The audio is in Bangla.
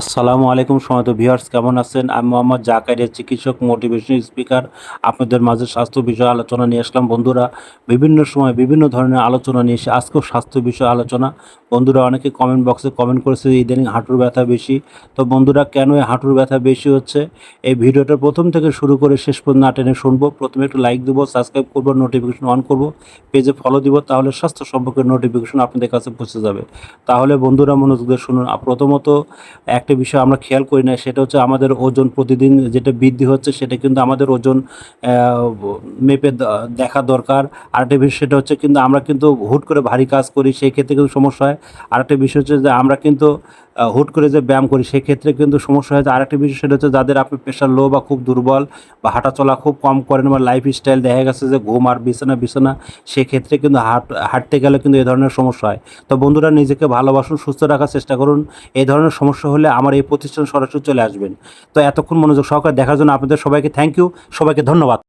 আসসালামু আলাইকুম সময়ত ভিউয়ার্স, কেমন আছেন? আমি মোহাম্মদ জাকারিয়া চিকিৎসক, মোটিভেশনাল স্পিকার। আপনাদের মাঝে স্বাস্থ্য বিষয়ে আলোচনা নিয়ে আসলাম। বন্ধুরা, বিভিন্ন সময় বিভিন্ন ধরনের আলোচনা নিয়ে এসে আজকেও স্বাস্থ্য বিষয়ে আলোচনা। বন্ধুরা, অনেকে কমেন্ট বক্সে কমেন্ট করেছে ইদানিং হাঁটুর ব্যথা বেশি। তো বন্ধুরা, কেন এই হাঁটুর ব্যথা বেশি হচ্ছে? এই ভিডিওটা প্রথম থেকে শুরু করে শেষ পর্যন্ত না টেনে শুনব। প্রথমে একটু লাইক দেবো সাবস্ক্রাইব করব নোটিফিকেশন অন করব। পেজে ফলো দিব, তাহলে স্বাস্থ্য সম্পর্কে নোটিফিকেশন আপনাদের কাছে পৌঁছে যাবে। তাহলে বন্ধুরা, মনোযোগ শুনুন। প্রথমত প্রথমত একটা বিষয় আমরা খেয়াল করি না, সেটা হচ্ছে আমাদের ওজন প্রতিদিন যেটা বৃদ্ধি হচ্ছে, সেটা কিন্তু আমাদের ওজন মেপে দেখা দরকার। আরেকটা বিষয় সেটা হচ্ছে কিন্তু আমরা কিন্তু হুট করে ভারী কাজ করি, সেই ক্ষেত্রে কিন্তু সমস্যা হয়। আরেকটা বিষয় হচ্ছে যে আমরা কিন্তু হুট করে যে ব্যায়াম করি, সেক্ষেত্রে কিন্তু সমস্যা হয় আরেকটা বিষয় সেটা হচ্ছে যাদের আপনি প্রেশার লো বা খুব দুর্বল বা হাঁটাচলা খুব কম করেন বা লাইফ স্টাইল দেখা গেছে যে ঘুম আর বিছানা বিছানা, সেক্ষেত্রে কিন্তু হাঁট, হাঁটতে গেলে কিন্তু এই ধরনের সমস্যা হয়। তো বন্ধুরা, নিজেকে ভালোবাসুন, সুস্থ রাখার চেষ্টা করুন। এই ধরনের সমস্যা হলে আমার এই প্রতিষ্ঠান সরাসরি চলে আসবেন। তো এতক্ষণ মনোযোগ সহকারে দেখার জন্য আপনাদের সবাইকে থ্যাংক ইউ সবাইকে ধন্যবাদ।